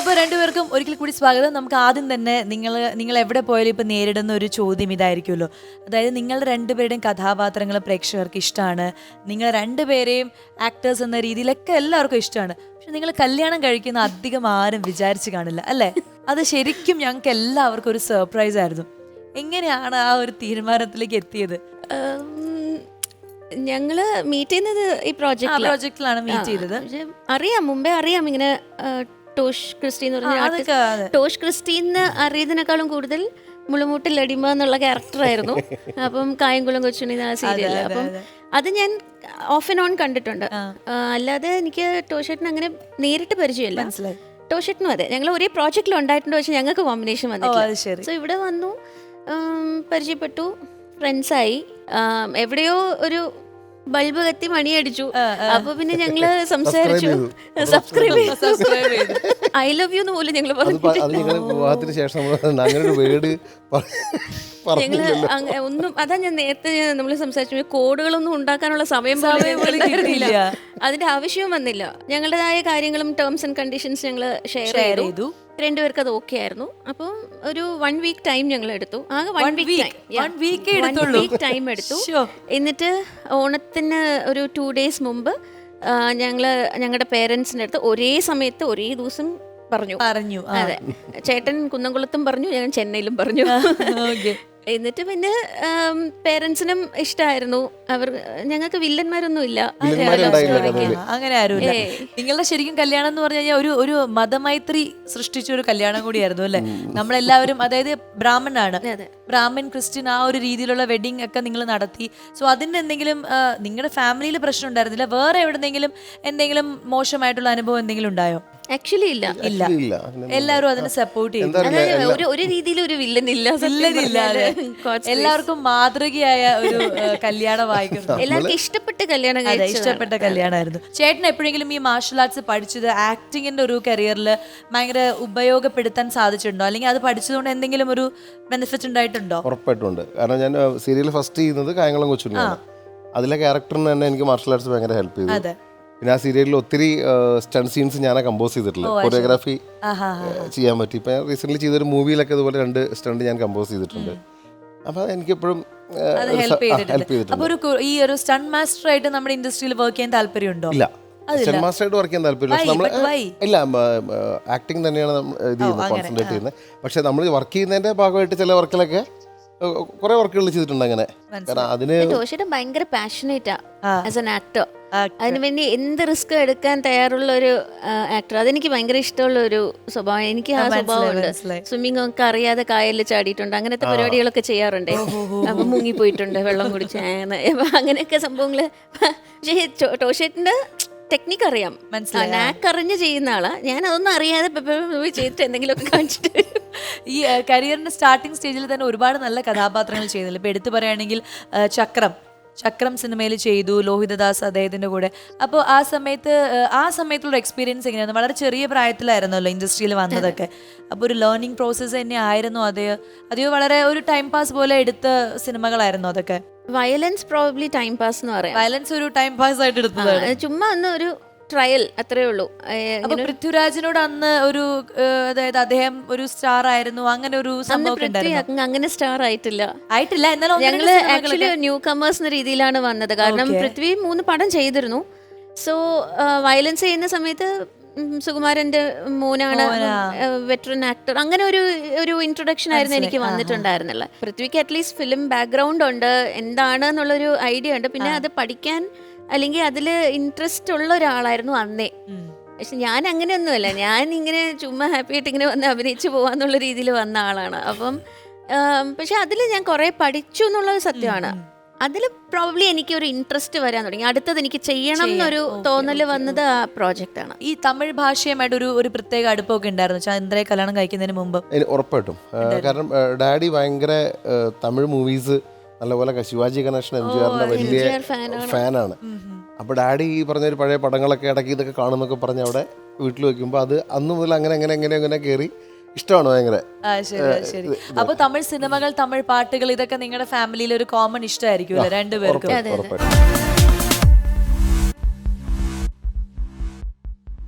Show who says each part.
Speaker 1: അപ്പോൾ രണ്ടുപേർക്കും ഒരിക്കൽ കൂടി സ്വാഗതം. നമുക്ക് ആദ്യം തന്നെ നിങ്ങൾ നിങ്ങൾ എവിടെ പോയാലും ഇപ്പോൾ നേരിടുന്ന ഒരു ചോദ്യം ഇതായിരിക്കുമല്ലോ. അതായത് നിങ്ങൾ രണ്ടുപേരുടെയും കഥാപാത്രങ്ങൾ പ്രേക്ഷകർക്ക് ഇഷ്ടമാണ്. നിങ്ങൾ രണ്ടുപേരെയും ആക്ടേഴ്സ് എന്ന രീതിയിലൊക്കെ എല്ലാവർക്കും ഇഷ്ടമാണ്. പക്ഷെ നിങ്ങൾ കല്യാണം കഴിക്കുന്ന അധികം ആരും വിചാരിച്ച് കാണില്ല അല്ലേ? അത് ശരിക്കും ഞങ്ങൾക്ക് എല്ലാവർക്കും ഒരു സർപ്രൈസ് ആയിരുന്നു. എങ്ങനെയാണ് ആ ഒരു തീരുമാനത്തിലേക്ക് എത്തിയത്?
Speaker 2: ഞങ്ങൾ മീറ്റ് ചെയ്യുന്നത് ഈ
Speaker 1: പ്രോജക്റ്റ്
Speaker 2: പ്രോജക്റ്റിലാണ്
Speaker 1: മീറ്റ് ചെയ്തത്.
Speaker 2: അറിയാം മുമ്പേ അറിയാം ഇങ്ങനെ ടോഷ് ക്രിസ്റ്റി എന്ന് പറഞ്ഞ ടോഷ് ക്രിസ്റ്റി എന്ന് അറിയുന്നതിനേക്കാളും കൂടുതൽ മുളുമൂട്ടിൽ അടിമ എന്നുള്ള ക്യാരക്ടറായിരുന്നു അപ്പം കായംകുളം കൊച്ചുണ്ണി എന്ന സീരിയൽ അപ്പം
Speaker 1: അത്.
Speaker 2: ഞാൻ ഓഫ് ആൻഡ് ഓൺ കണ്ടിട്ടുണ്ട്. അല്ലാതെ എനിക്ക് ടോഷേട്ടിന് അങ്ങനെ നേരിട്ട് പരിചയമില്ല. ടോഷേട്ടിനും അതെ. ഞങ്ങൾ ഒരേ പ്രോജക്റ്റിൽ ഉണ്ടായിട്ടുണ്ട്. പക്ഷെ ഞങ്ങൾക്ക് കോമ്പിനേഷൻ
Speaker 1: വന്നു
Speaker 2: വന്നിട്ടില്ല. സോ ഇവിടെ വന്നു പരിചയപ്പെട്ടു ഫ്രണ്ട്സായി എവിടെയോ ഒരു ബൾബ് കത്തി മണിയടിച്ചു അപ്പൊ പിന്നെ ഞങ്ങൾ സംസാരിച്ചു. സബ്സ്ക്രൈബ് ഐ ലവ് യു എന്ന് പോലും ഞങ്ങൾ പറഞ്ഞു
Speaker 3: ശേഷം വേർഡ്
Speaker 2: ഞങ്ങൾ ഒന്നും അതാ ഞാൻ നേരത്തെ നമ്മൾ സംസാരിച്ചു. കോഡുകളൊന്നും ഉണ്ടാക്കാനുള്ള സമയം. അതിന്റെ ആവശ്യവും വന്നില്ല. ഞങ്ങളുടേതായ കാര്യങ്ങളും ടേംസ് ആൻഡ് കണ്ടീഷൻസ് ഞങ്ങൾ ഷെയർ ചെയ്തു. രണ്ടുപേർക്ക് അത് ഓക്കെ ആയിരുന്നു അപ്പം ഒരു വൺ വീക്ക് ടൈം ഞങ്ങൾ എടുത്തു ആകെ one
Speaker 1: One
Speaker 2: week
Speaker 1: week? One week ഏ എടുത്തുള്ളൂ?
Speaker 2: വീക്ക് ടൈം എടുത്തു. എന്നിട്ട് ഓണത്തിന് ഒരു ടു ഡേയ്സ് മുമ്പ് ഞങ്ങൾ ഞങ്ങളുടെ പേരൻസിന്റെ അടുത്ത് ഒരേ സമയത്ത് ഒരേ ദിവസം പറഞ്ഞു
Speaker 1: പറഞ്ഞു ആ.
Speaker 2: അതെ ചേട്ടൻ കുന്നംകുളത്തും പറഞ്ഞു ഞാൻ ചെന്നൈയിലും പറഞ്ഞു
Speaker 1: Okay.
Speaker 2: എന്നിട്ട് പിന്നെ പേരൻസിനും ഇഷ്ടമായിരുന്നു അവർ ഞങ്ങൾക്ക് വില്ലന്മാരൊന്നും ഇല്ല
Speaker 1: അങ്ങനെ ആരുമില്ല. നിങ്ങളുടെ ശരിക്കും കല്യാണം എന്ന് പറഞ്ഞു കഴിഞ്ഞാൽ ഒരു ഒരു മതമൈത്രി സൃഷ്ടിച്ച ഒരു കല്യാണം കൂടിയായിരുന്നു അല്ലെ? നമ്മളെല്ലാവരും അതായത് ബ്രാഹ്മണാണ്. ബ്രാഹ്മൺ ക്രിസ്ത്യൻ ആ ഒരു രീതിയിലുള്ള വെഡിങ് ഒക്കെ നിങ്ങൾ നടത്തി. സോ അതിന് എന്തെങ്കിലും നിങ്ങളുടെ ഫാമിലിയിൽ പ്രശ്നം ഉണ്ടായിരുന്നില്ല? വേറെ എവിടെന്നെങ്കിലും എന്തെങ്കിലും മോശമായിട്ടുള്ള അനുഭവം എന്തെങ്കിലും ഉണ്ടായോ?
Speaker 2: ആക്ച്വലി ഇല്ല.
Speaker 1: ഇല്ല.
Speaker 3: ഇല്ല.
Speaker 1: എല്ലാവരും അതിനെ സപ്പോർട്ട് ചെയ്തു
Speaker 2: അതായത് ഒരു ഒരു രീതിയിൽ ഒരു വില്ലൻ ഇല്ല. God's
Speaker 1: എല്ലാവർക്കും മാതൃകയായ ഒരു കല്യാണമായിരുന്നു
Speaker 2: എല്ലാവർക്കും ഇഷ്ടപ്പെട്ട് കല്യാണം
Speaker 1: അതെ. ഇഷ്ടപ്പെട്ട കല്യാണമായിരുന്നു. ചേട്ടൻ എപ്പോഴെങ്കിലും ഈ മാർഷൽ ആർട്സ് പഠിച്ചത് ആക്ടിങ്ങിന്റെ ഒരു കരിയറിൽ ഭയങ്കര ഉപയോഗപ്പെടുത്താൻ സാധിച്ചിട്ടുണ്ടോ? അല്ലെങ്കിൽ അത് പഠിച്ചതുകൊണ്ട് എന്തെങ്കിലും ഒരു ബെനിഫിറ്റ് ഉണ്ടായിട്ടുണ്ടോ?
Speaker 3: ഉറപ്പായിട്ടുണ്ട്. കാരണം ഞാൻ സീരിയൽ ഫസ്റ്റ് ചെയ്യുന്നത് കായംകുളം കൊച്ചുണ്ണിയാണ്. അതിലെ ക്യാരക്ടറിന് തന്നെ എനിക്ക് മാർഷൽ ആർട്സ് ഭയങ്കര ഹെൽപ്പ് ചെയ്തു.
Speaker 1: അതെ.
Speaker 3: പിന്നെ ആ സീരിയലിൽ ഒത്തിരി സ്റ്റൺ സീൻസ് ഞാൻ കമ്പോസ് ചെയ്തിട്ടുള്ളത്. കൊറിയോഗ്രാഫി ചെയ്യാൻ പറ്റി. ഇപ്പം റീസെന്റ് ചെയ്തൊരു മൂവിയിലൊക്കെ ഇതുപോലെ രണ്ട് സ്റ്റണ്ട് ഞാൻ കമ്പോസ് ചെയ്തിട്ടുണ്ട്. അപ്പോൾ എനിക്കെപ്പോഴും
Speaker 1: അത് ഹെൽപ്പ്
Speaker 3: ഹെൽപ്പ്
Speaker 1: ചെയ്തിട്ടുണ്ട്.
Speaker 3: ചെയ്തിട്ടുണ്ട്.
Speaker 1: അപ്പൊ ഒരു ഈ ഒരു സ്റ്റൺ മാസ്റ്റർ ആയിട്ട് നമ്മുടെ ഇൻഡസ്ട്രിയിൽ വർക്ക് ചെയ്യാൻ താല്പര്യമുണ്ടോ?
Speaker 3: ഇല്ല. സ്റ്റൺ മാസ്റ്ററായിട്ട് വർക്ക് ചെയ്യാൻ താല്പര്യമില്ല. പക്ഷെ നമ്മൾ? ഇല്ല ആക്ടിങ് തന്നെയാണ് ഇത് ചെയ്യുന്നത് കോൺസെൻട്രേറ്റ് ചെയ്യുന്നത്. പക്ഷെ നമ്മൾ വർക്ക് ചെയ്യുന്നതിന്റെ ഭാഗമായിട്ട് ചില വർക്കിലൊക്കെ കുറെ വർക്കുകൾ ചെയ്തിട്ടുണ്ട് അങ്ങനെ. കാരണം അതിന്
Speaker 2: ടോഷിയുടെ ഭയങ്കര പാഷനേറ്റാ ആസ് എൻ ആക്ടർ. അതിനുവേണ്ടി എന്ത് റിസ്ക് എടുക്കാൻ തയ്യാറുള്ള ഒരു ആക്ടർ അതെനിക്ക് ഭയങ്കര ഇഷ്ടമുള്ള ഒരു സ്വഭാവം. എനിക്ക് ആ സ്വഭാവമുണ്ട് സ്വിമ്മിംഗ് ഒക്കെ അറിയാതെ കായലിൽ ചാടിയിട്ടുണ്ട്. അങ്ങനത്തെ പരിപാടികളൊക്കെ ചെയ്യാറുണ്ട്. അപ്പൊ മുങ്ങിപ്പോയിട്ടുണ്ട് വെള്ളം കുടിച്ച്. അങ്ങനെയൊക്കെ സംഭവങ്ങൾ. പക്ഷേ ടോ- ടെക്നിക്ക് അറിയാം. മനസ്സിലാക്കറിഞ്ഞ് ചെയ്യുന്ന ആളാ. ഞാൻ അതൊന്നും അറിയാതെ ചെയ്തിട്ട് എന്തെങ്കിലുമൊക്കെ കാണിച്ചിട്ട്.
Speaker 1: ഈ കരിയറിന്റെ സ്റ്റാർട്ടിംഗ് സ്റ്റേജിൽ തന്നെ ഒരുപാട് നല്ല കഥാപാത്രങ്ങൾ ചെയ്യുന്നില്ല ഇപ്പൊ എടുത്തു പറയുകയാണെങ്കിൽ ചക്രം. ചക്രം സിനിമയിൽ ചെയ്തു ലോഹിതദാസ് അദ്ദേഹത്തിന്റെ കൂടെ. അപ്പോൾ ആ സമയത്ത് ആ, സമയത്തുള്ള എക്സ്പീരിയൻസ് എങ്ങനെയായിരുന്നു? വളരെ ചെറിയ പ്രായത്തിലായിരുന്നല്ലോ ഇൻഡസ്ട്രിയിൽ വന്നതൊക്കെ. അപ്പോൾ ഒരു ലേണിംഗ് പ്രോസസ്സ് തന്നെ ആയിരുന്നു അത്. അതെയോ വളരെ ഒരു ടൈം പാസ് പോലെ എടുത്ത സിനിമകളായിരുന്നു അതൊക്കെ.
Speaker 2: വയലൻസ് പ്രോബ്ലി ടൈം പാസ് എന്ന് പറയാം.
Speaker 1: വയലൻസ് ഒരു ടൈം പാസ് ആയിട്ട് എടുത്തത്
Speaker 2: ആ, ചുമ്മാ ഒന്ന് ഒരു ട്രയൽ അത്രേ ഉള്ളൂ.
Speaker 1: അപ്പൊ പൃഥ്വിരാജിനോട് അന്ന് ഒരു അതായത് അദ്ദേഹം ഒരു സ്റ്റാർ ആയിരുന്നു അങ്ങനെ ഒരു സംഭവം
Speaker 2: അങ്ങനെ സ്റ്റാർ ആയിട്ടില്ല.
Speaker 1: ആയിട്ടില്ല എന്നാലും ഞങ്ങൾ
Speaker 2: ആക്ച്വലി ന്യൂ കമേഴ്സ് എന്ന രീതിയിലാണ് വന്നത്. കാരണം. പൃഥ്വി മൂന്ന് പടം ചെയ്തിരുന്നു. സോ വയലൻസ് ചെയ്യുന്ന സമയത്ത് സുകുമാരന്റെ മോനാണ് വെറ്ററൻ ആക്ടർ അങ്ങനെ ഒരു ഒരു ഇൻട്രൊഡക്ഷൻ ആയിരുന്നു എനിക്ക് വന്നിട്ടുണ്ടായിരുന്നില്ല പൃഥ്വിക്ക് അറ്റ്ലീസ്റ്റ് ഫിലിം ബാക്ക്ഗ്രൗണ്ട് ഉണ്ട്. എന്താണ് എന്നുള്ളൊരു ഐഡിയ ഉണ്ട്. പിന്നെ അത് പഠിക്കാൻ അല്ലെങ്കിൽ അതിൽ ഇൻട്രസ്റ്റ് ഉള്ള ഒരാളായിരുന്നു അന്നേ. പക്ഷെ ഞാൻ അങ്ങനെയൊന്നുമല്ല. ഞാൻ ഇങ്ങനെ ചുമ്മാ ഹാപ്പി ആയിട്ട് ഇങ്ങനെ വന്ന് അഭിനയിച്ച് പോവാന്നുള്ള രീതിയിൽ വന്ന ആളാണ്. അപ്പം പക്ഷെ അതിൽ ഞാൻ കുറേ പഠിച്ചു എന്നുള്ളത് സത്യമാണ്. അതിൽ പ്രോബ്ലി എനിക്ക് ഒരു ഇൻട്രസ്റ്റ് വരാൻ തുടങ്ങി. അടുത്തത് എനിക്ക് ചെയ്യണം എന്നൊരു തോന്നൽ വന്നത് ആ പ്രോജക്റ്റ് ആണ്
Speaker 1: ഈ തമിഴ് ഭാഷയുമായിട്ട് ഒരു ഒരു പ്രത്യേക അടുപ്പമൊക്കെ ഉണ്ടായിരുന്നു. ചന്ദ്രയെ കല്യാണം കഴിക്കുന്നതിന് മുമ്പ്.
Speaker 3: ഇനി ഉറപ്പായിട്ടും. കാരണം ഡാഡി ഭയങ്കര തമിഴ് മൂവീസ് നല്ലപോലെ ശിവാജി ഗണേശൻ എം ജി ആറിന്റെ വലിയ
Speaker 2: ഫാനാണ്.
Speaker 3: അപ്പൊ ഡാഡി ഈ പറഞ്ഞ ഒരു പഴയ പടങ്ങളൊക്കെ ഇടയ്ക്ക് ഇതൊക്കെ കാണുമെന്നൊക്കെ പറഞ്ഞ് അവിടെ വീട്ടിൽ വെക്കുമ്പോൾ അത് അന്ന് മുതൽ അങ്ങനെ അങ്ങനെ അങ്ങനെ അങ്ങനെ കയറി ഇഷ്ടമാണ് ഭയങ്കര.
Speaker 1: ശരി അപ്പൊ തമിഴ് സിനിമകൾ തമിഴ് പാട്ടുകൾ ഇതൊക്കെ നിങ്ങളുടെ ഫാമിലിയിൽ ഒരു കോമൺ ഇഷ്ടമായിരിക്കും രണ്ടുപേർക്കും?